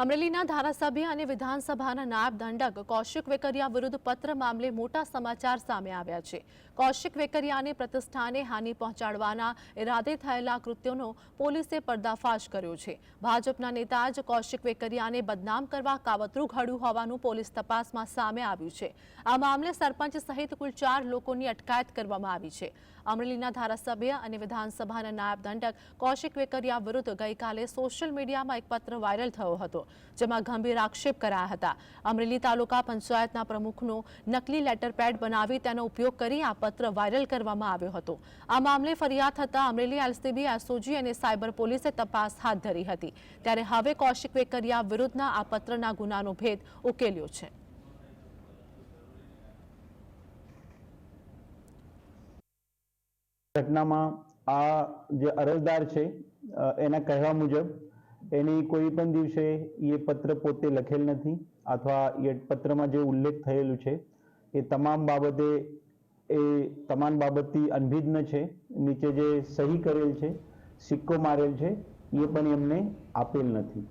અમરેલીના ધારાસભ્ય અને વિધાનસભાના નાયબ દંડક કૌશિક વેકરિયા વિરુદ્ધ પત્ર મામલે મોટા સમાચાર સામે આવ્યા છે. કૌશિક વેકરિયાને પ્રતિષ્ઠાને હાનિ પહોંચાડવાના ઇરાદે થયેલા કૃત્યોનો પોલીસે પર્દાફાશ કર્યો છે. ભાજપના નેતા જ કૌશિક વેકરિયાને બદનામ કરવા કાવતરું ઘડ્યું હોવાનું પોલીસ તપાસમાં સામે આવ્યું છે. આ મામલે સરપંચ સહિત કુલ ચાર લોકોની અટકાયત કરવામાં આવી છે. અમરેલીના ધારાસભ્ય અને વિધાનસભાના નાયબ દંડક કૌશિક વેકરિયા વિરુદ્ધ ગઈકાલે સોશિયલ મીડિયામાં એક પત્ર વાયરલ થયો હતો. જેમાં ગંભીર આક્ષેપ કરાયા હતા. અમરેલી તાલુકા પંચાયતના પ્રમુખનો નકલી લેટર પેડ બનાવી તેનો ઉપયોગ કરી આ પત્ર વાયરલ કરવામાં આવ્યો હતો. આ મામલે ફરિયાદ થતાં અમરેલી એલસીબી, એસઓજી અને સાયબર પોલીસે તપાસ હાથ ધરી હતી. ત્યારે હવે કૌશિક વેકરિયા વિરુદ્ધના આ પત્રના ગુનાનો ભેદ ઉકેલ્યો છે. ઘટનામાં આ જે અરજદાર છે એના કહેવા મુજબ એની કોઈ પણ દિવસે એ પત્ર પોતે લખેલ નથી અથવા એ પત્રમાં જે ઉલ્લેખ થયેલું છે, એ તમામ બાબતે એ તમામ બાબતથી અનભિજ્ઞ છે, નીચે જે સહી કરેલ છે, સિક્કો મારેલ છે, એ પણ એમને આપેલ નથી.